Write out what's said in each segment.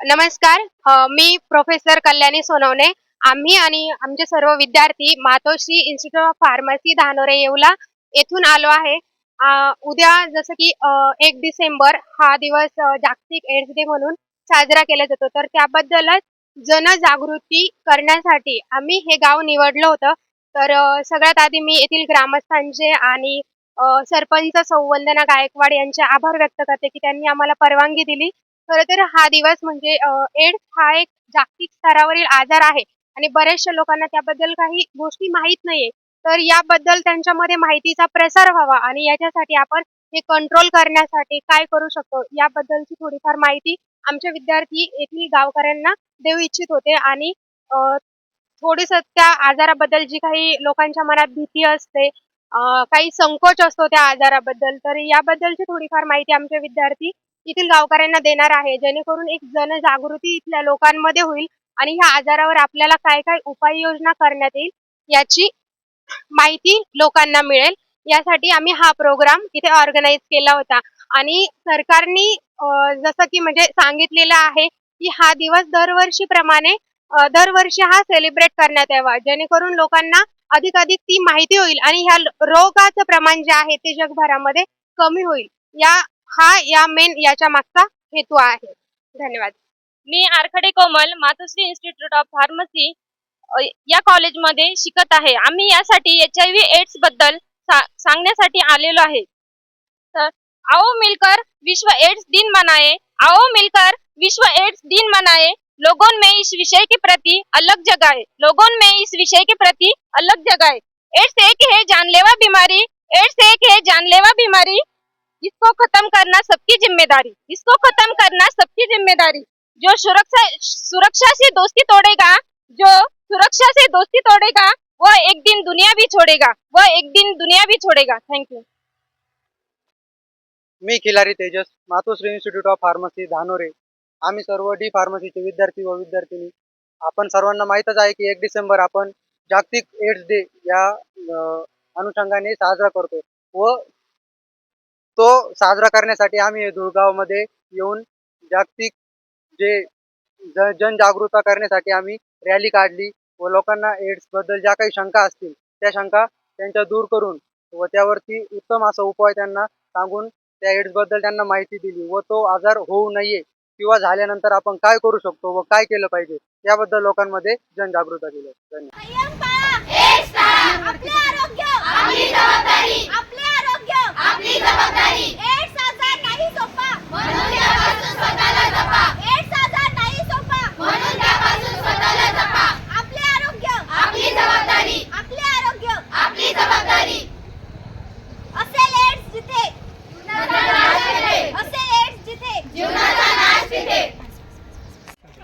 नमस्कार. मी प्रोफेसर कल्याणी सोनवणे. आम्ही आणि आमचे सर्व विद्यार्थी Matoshri institute of pharmacy Dhanore Yeola येथून आलो आहे. उद्या जसं की एक डिसेंबर हा दिवस जागतिक एड्स डे म्हणून साजरा केला जातो. तर त्याबद्दलच जनजागृती करण्यासाठी आम्ही हे गाव निवडलं होतं. तर सगळ्यात आधी मी येथील ग्रामस्थांचे आणि सरपंच सौवंदना गायकवाड यांचे आभार व्यक्त करते की त्यांनी आम्हाला परवानगी दिली. खर तर हा दिवस म्हणजे एड्स हा एक जागतिक स्तरावरील आजार आहे. आणि बऱ्याचशा लोकांना त्याबद्दल काही गोष्टी माहीत नाहीये. तर याबद्दल त्यांच्यामध्ये माहितीचा प्रसार व्हावा आणि याच्यासाठी आपण हे कंट्रोल करण्यासाठी काय करू शकतो याबद्दलची थोडीफार माहिती आमचे विद्यार्थी येथील गावकऱ्यांना देऊ इच्छित होते. आणि थोडस त्या आजाराबद्दल जी काही लोकांच्या मनात भीती असते काही संकोच असतो त्या आजाराबद्दल तर याबद्दलची थोडीफार माहिती आमचे विद्यार्थी येथील गावकऱ्यांना देणार आहे. जेणेकरून एक जनजागृती इथल्या लोकांमध्ये होईल आणि ह्या आजारावर आपल्याला काय काय उपाययोजना करण्यात येईल याची माहिती लोकांना मिळेल. यासाठी आम्ही हा प्रोग्राम इथे ऑर्गनाईज केला होता. आणि सरकारने जसं की म्हणजे सांगितलेलं आहे की हा दिवस दरवर्षीप्रमाणे दरवर्षी हा सेलिब्रेट करण्यात यावा. जेणेकरून लोकांना अधिकाधिक ती माहिती होईल आणि ह्या रोगाचं प्रमाण जे आहे ते जगभरामध्ये कमी होईल. या हा या मेन याच्या मागचा हेतू आहे. धन्यवाद. मी Arakhade Komal Matoshri institute of pharmacy या कॉलेजमध्ये शिकत आहे. आम्ही यासाठी एच आय व्ही एड्सबद्दल सा- सांगण्यासाठी आलेलो आहे. तर आओ मिलकर विश्व एड्स दिन मनाए आओ मिलकर विश्व एड्स दिन मनाए लोगों में इस विषय के प्रति अलग जगाए लोगों में इस विषय के प्रति अलग जगाए एड्स एक है जानलेवा बीमारी. एड्स एक है जानलेवा बीमारी. इसको खत्म करना सबकी जिम्मेदारी इसको खत्म करना सबकी जिम्मेदारी। जो सुरक्षा सुरक्षा से दोस्ती तोड़ेगा जो सुरक्षा से दोस्ती तोड़ेगा वह एक दिन दुनिया भी छोड़ेगा वह एक दिन दुनिया भी छोड़ेगा। Thank you me Khilari Tejas Matoshri institute of pharmacy Dhanore. आम्ही सर्व डी फार्मसीचे विद्यार्थी व विद्यार्थिनी. आपण सर्वांना माहीतच आहे की एक डिसेंबर आपण जागतिक एड्स डे या अनुषंगाने साजरा करतो व तो साजरा करण्यासाठी आम्ही धुळगावमध्ये येऊन जागतिक जे जनजागृता करण्यासाठी आम्ही रॅली काढली व लोकांना एड्सबद्दल ज्या काही शंका असतील त्या शंका त्यांच्या दूर करून व त्यावरती उत्तम असा उपाय त्यांना सांगून त्या एड्सबद्दल त्यांना माहिती दिली व तो आजार होऊ नये किंवा झाल्यानंतर आपण काय करू शकतो व काय केलं पाहिजे याबद्दल लोकांमध्ये जनजागृता केली. धन्यवाद.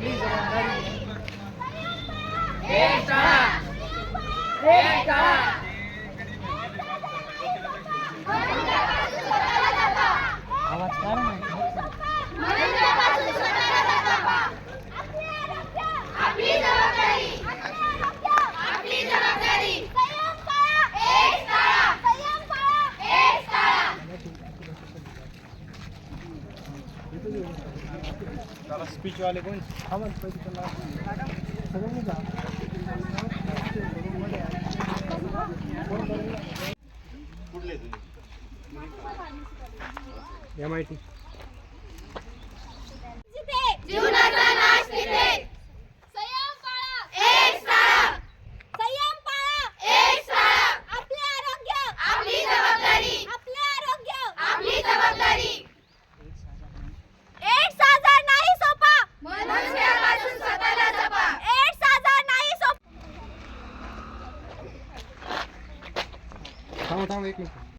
આટલી જવાબદારી એક શાળા. એક શાળા. चला स्पीच वाले कोण एम आय टी Selamünaleyküm.